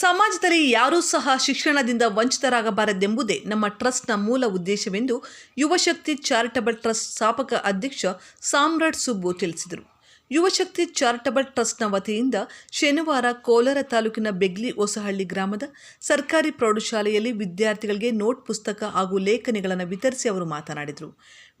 ಸಮಾಜದಲ್ಲಿ ಯಾರೂ ಸಹ ಶಿಕ್ಷಣದಿಂದ ವಂಚಿತರಾಗಬಾರದೆಂಬುದೇ ನಮ್ಮ ಟ್ರಸ್ಟ್ನ ಮೂಲ ಉದ್ದೇಶವೆಂದು ಯುವಶಕ್ತಿ ಚಾರಿಟಬಲ್ ಟ್ರಸ್ಟ್ ಸ್ಥಾಪಕ ಅಧ್ಯಕ್ಷ ಸಾಮ್ರಾಟ್ ಸುಬ್ಬು ತಿಳಿಸಿದರು. ಯುವಶಕ್ತಿ ಚಾರಿಟಬಲ್ ಟ್ರಸ್ಟ್ನ ವತಿಯಿಂದ ಶನಿವಾರ ಕೋಲಾರ ತಾಲೂಕಿನ ಬೆಗ್ಲಿ ಹೊಸಹಳ್ಳಿ ಗ್ರಾಮದ ಸರ್ಕಾರಿ ಪ್ರೌಢಶಾಲೆಯಲ್ಲಿ ವಿದ್ಯಾರ್ಥಿಗಳಿಗೆ ನೋಟ್ ಪುಸ್ತಕ ಹಾಗೂ ಲೇಖನಿಗಳನ್ನು ವಿತರಿಸಿ ಅವರು ಮಾತನಾಡಿದರು.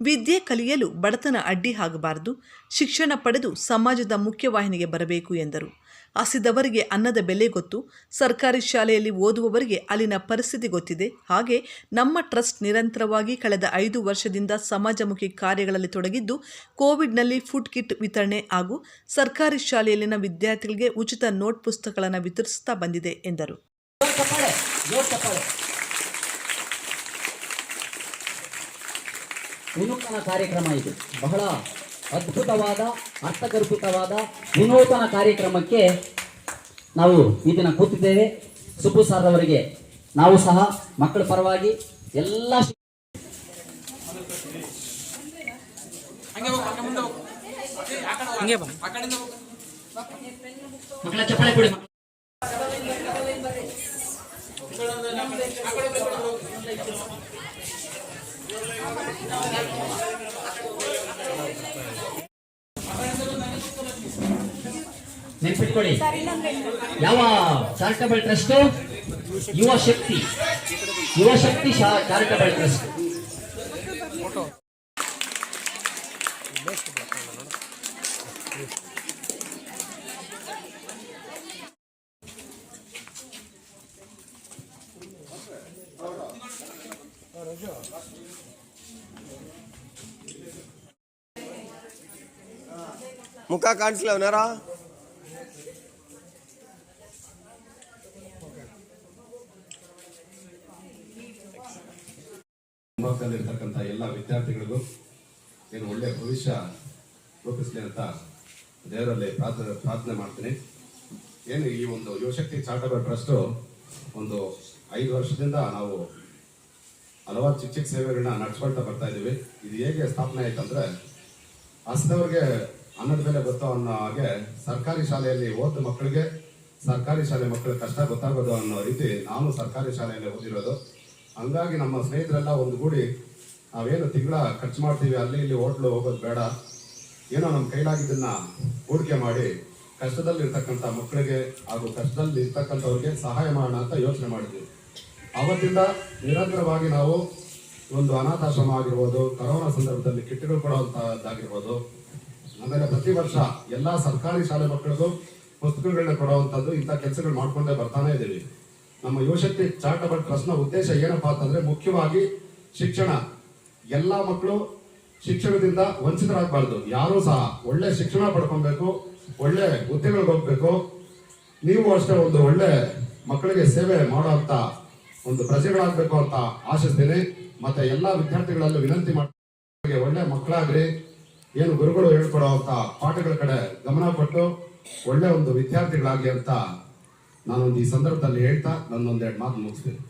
ವಿದ್ಯೆ ಕಲಿಯಲು ಬಡತನ ಅಡ್ಡಿ ಆಗಬಾರದು, ಶಿಕ್ಷಣ ಪಡೆದು ಸಮಾಜದ ಮುಖ್ಯವಾಹಿನಿಗೆ ಬರಬೇಕು ಎಂದರು. ಹಸಿದವರಿಗೆ ಅನ್ನದ ಬೆಲೆ ಗೊತ್ತು, ಸರ್ಕಾರಿ ಶಾಲೆಯಲ್ಲಿ ಓದುವವರಿಗೆ ಅಲ್ಲಿನ ಪರಿಸ್ಥಿತಿ ಗೊತ್ತಿದೆ. ಹಾಗೆ ನಮ್ಮ ಟ್ರಸ್ಟ್ ನಿರಂತರವಾಗಿ ಕಳೆದ ಐದು ವರ್ಷದಿಂದ ಸಮಾಜಮುಖಿ ಕಾರ್ಯಗಳಲ್ಲಿ ತೊಡಗಿದ್ದು, ಕೋವಿಡ್ನಲ್ಲಿ ಫುಡ್ ಕಿಟ್ ವಿತರಣೆ ಹಾಗೂ ಸರ್ಕಾರಿ ಶಾಲೆಯಲ್ಲಿನ ವಿದ್ಯಾರ್ಥಿಗಳಿಗೆ ಉಚಿತ ನೋಟ್ ಪುಸ್ತಕಗಳನ್ನು ವಿತರಿಸುತ್ತಾ ಬಂದಿದೆ ಎಂದರು. ವಿನೂತನ ಕಾರ್ಯಕ್ರಮ ಇದು. ಬಹಳ ಅದ್ಭುತವಾದ ಅರ್ಥಗರ್ಭಿತವಾದ ವಿನೂತನ ಕಾರ್ಯಕ್ರಮಕ್ಕೆ ನಾವು ಈ ದಿನ ಕೂತಿದ್ದೇವೆ. ಸುಬ್ಬು ಸರ್ ಅವರಿಗೆ ನಾವು ಸಹ ಮಕ್ಕಳ ಪರವಾಗಿ ಎಲ್ಲ ಶಿ- ಮಕ್ಕಳ ಚಪ್ಪಳೆ ಕೊಡಿ ನೆನ್ಪಿಟ್ಕೊಳ್ಳಿ. ಯಾವ ಚಾರಿಟಬಲ್ ಟ್ರಸ್ಟ್? ಯುವ ಶಕ್ತಿ. ಯುವ ಶಕ್ತಿ ಚಾರಿಟಬಲ್ ಟ್ರಸ್ಟ್. ಮುಖ ಕಾಣಿಸ್ಲ ಅವನಾರ ಇರ್ತಕ್ಕಂಥ ಎಲ್ಲ ವಿದ್ಯಾರ್ಥಿಗಳಿಗೂ ಏನು ಒಳ್ಳೆಯ ಭವಿಷ್ಯ ರೂಪಿಸಲಿ ಅಂತ ದೇವರಲ್ಲಿ ಪ್ರಾರ್ಥನೆ ಪ್ರಾರ್ಥನೆ ಮಾಡ್ತೀನಿ. ಏನು ಈ ಒಂದು ಯುವಶಕ್ತಿ ಚಾರಿಟಬಲ್ ಟ್ರಸ್ಟು ಒಂದು ಐದು ವರ್ಷದಿಂದ ನಾವು ಹಲವಾರು ಚಿಕ್ಕ ಚಿಕ್ಕ ಸೇವೆಗಳನ್ನ ನಡೆಸ್ಕೊಳ್ತಾ ಬರ್ತಾ ಇದ್ದೀವಿ. ಇದು ಹೇಗೆ ಸ್ಥಾಪನೆ ಆಯ್ತಂದ್ರೆ ಹಸಿದವ್ರಿಗೆ ಅನ್ನದ ಬೆಲೆ ಗೊತ್ತೋ ಅನ್ನೋ ಹಾಗೆ ಸರ್ಕಾರಿ ಶಾಲೆಯಲ್ಲಿ ಓದ ಮಕ್ಕಳಿಗೆ ಸರ್ಕಾರಿ ಶಾಲೆ ಮಕ್ಕಳ ಕಷ್ಟ ಗೊತ್ತಾಗೋದು ಅನ್ನೋ ರೀತಿ ನಾನು ಸರ್ಕಾರಿ ಶಾಲೆಯಲ್ಲಿ ಓದಿರೋದು. ಹಂಗಾಗಿ ನಮ್ಮ ಸ್ನೇಹಿತರೆಲ್ಲ ಒಂದುಗೂಡಿ ನಾವೇನು ತಿಂಗಳ ಖರ್ಚು ಮಾಡ್ತೀವಿ, ಅಲ್ಲಿ ಇಲ್ಲಿ ಹೋಟ್ಲು ಹೋಗೋದು ಬೇಡ. ಏನೋ ನಮ್ಮ ಕೈಲಾಗಿದ್ದನ್ನ ಹೂಡಿಕೆ ಮಾಡಿ ಕಷ್ಟದಲ್ಲಿ ಇರ್ತಕ್ಕಂಥ ಮಕ್ಕಳಿಗೆ ಹಾಗೂ ಕಷ್ಟದಲ್ಲಿ ಇರ್ತಕ್ಕಂಥವ್ರಿಗೆ ಸಹಾಯ ಮಾಡೋಣ ಅಂತ ಯೋಚನೆ ಮಾಡಿದ್ವಿ. ಅವತ್ತಿಂದ ನಿರಂತರವಾಗಿ ನಾವು ಒಂದು ಅನಾಥಾಶ್ರಮ ಆಗಿರ್ಬೋದು, ಕರೋನಾ ಸಂದರ್ಭದಲ್ಲಿ ಕಿಟ್ಗಳು ಕೊಡುವಂತಹದ್ದಾಗಿರ್ಬೋದು ಆಮೇಲೆ ಪ್ರತಿ ವರ್ಷ ಎಲ್ಲ ಸರ್ಕಾರಿ ಶಾಲೆ ಮಕ್ಕಳಿಗೂ ಪುಸ್ತಕಗಳನ್ನ ಕೊಡುವಂಥದ್ದು ಇಂಥ ಕೆಲಸಗಳು ಮಾಡ್ಕೊಂಡೇ ಬರ್ತಾನೆ ಇದ್ದೀವಿ. ನಮ್ಮ ಯುವಶಕ್ತಿ ಚಾರಿಟಬಲ್ ಟ್ರಸ್ಟ್ನ ಉದ್ದೇಶ ಏನಪ್ಪಾ ಅಂತಂದ್ರೆ ಮುಖ್ಯವಾಗಿ ಶಿಕ್ಷಣ. ಎಲ್ಲ ಮಕ್ಕಳು ಶಿಕ್ಷಣದಿಂದ ವಂಚಿತರಾಗಬಾರ್ದು. ಯಾರೂ ಸಹ ಒಳ್ಳೆ ಶಿಕ್ಷಣ ಪಡ್ಕೊಬೇಕು, ಒಳ್ಳೆ ಹುದ್ದೆಗಳಿಗೆ ಹೋಗ್ಬೇಕು ನೀವು ಅಷ್ಟೇ ಒಂದು ಒಳ್ಳೆ ಮಕ್ಕಳಿಗೆ ಸೇವೆ ಮಾಡುವಂತ ಒಂದು ಪ್ರಜೆಗಳಾಗಬೇಕು ಅಂತ ಆಶಿಸ್ತೀನಿ. ಮತ್ತೆ ಎಲ್ಲಾ ವಿದ್ಯಾರ್ಥಿಗಳಲ್ಲೂ ವಿನಂತಿ ಮಾಡಿ ಒಳ್ಳೆ ಮಕ್ಕಳಾಗ್ರಿ. ಏನು ಗುರುಗಳು ಹೇಳ್ಕೊಡುವಂತ ಪಾಠಗಳ ಕಡೆ ಗಮನ ಕೊಟ್ಟು ಒಳ್ಳೆ ಒಂದು ವಿದ್ಯಾರ್ಥಿಗಳಾಗಿ ಅಂತ ನಾನೊಂದು ಈ ಸಂದರ್ಭದಲ್ಲಿ ಹೇಳ್ತಾ ನನ್ನೊಂದೆರಡು ಮಾತು ಮುಗಿಸ್ತೀನಿ.